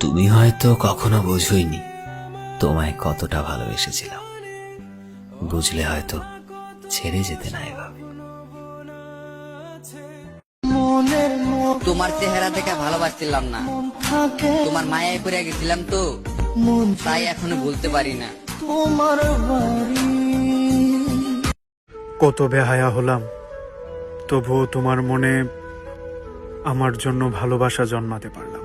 তুমি হয়তো কখনো বুঝোইনি তোমায় কতটা ভালোবেসেছিলাম। বুঝলে হয়তো ছেড়ে যেতে না এভাবে। তোমার চেহারা দেখে ভালোবাসছিলাম না। তোমার মায়ায় পড়ে গেছিলাম তো। তাই এখনও ভুলতে পারি না। তোমার কত বেহায়া হলাম তবুও তোমার মনে আমার জন্য ভালোবাসা জন্মাতে পারলাম।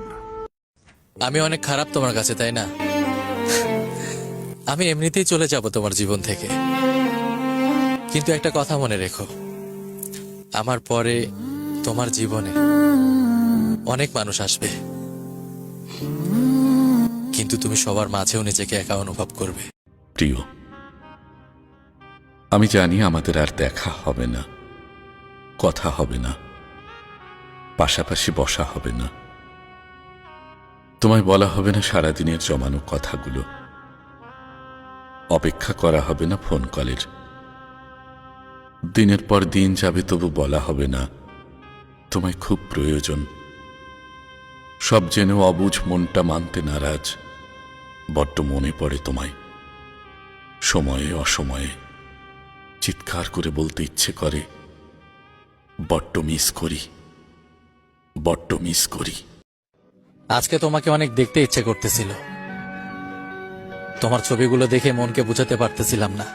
আমি অনেক খারাপ তোমার কাছে, তাই না? আমি এমনিতেই চলে যাব তোমার জীবন থেকে। কিন্তু একটা কথা মনে রেখো। আমার পরে তোমার জীবনে অনেক মানুষ আসবে। কিন্তু তুমি সবার মাঝেও নিজেকে একা অনুভব করবে। প্রিয়, আমি জানি আমাদের আর দেখা হবে না, কথা হবে না, পাশাপাশি বসা হবে না। তোমায় বলা হবে না সারাদিনের জমানো কথাগুলো। অপেক্ষা করা হবে না ফোন কলের। দিনের পর দিন যাবে তবু বলা হবে না। তোমায় খুব প্রয়োজন। সব জেনেও অবুঝ মনটা মানতে নারাজ। বড্ড মনে পড়ে তোমায়। সময়ে অসময়ে। চিৎকার করে বলতে ইচ্ছে করে। বড্ড মিস করি। বড্ড মিস করি। আজকে তোমাকে অনেক দেখতে ইচ্ছে করতেছিল। তোমার ছবিগুলো দেখে মনকে বুঝাতে পারতেছিলাম না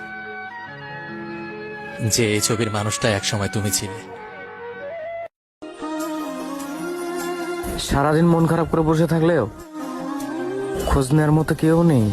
যে এই ছবির মানুষটা একসময় তুমি ছিলে। সারাদিন মন খারাপ করে বসে থাকলেও খোঁজ নেওয়ার মতো কেউ নেই।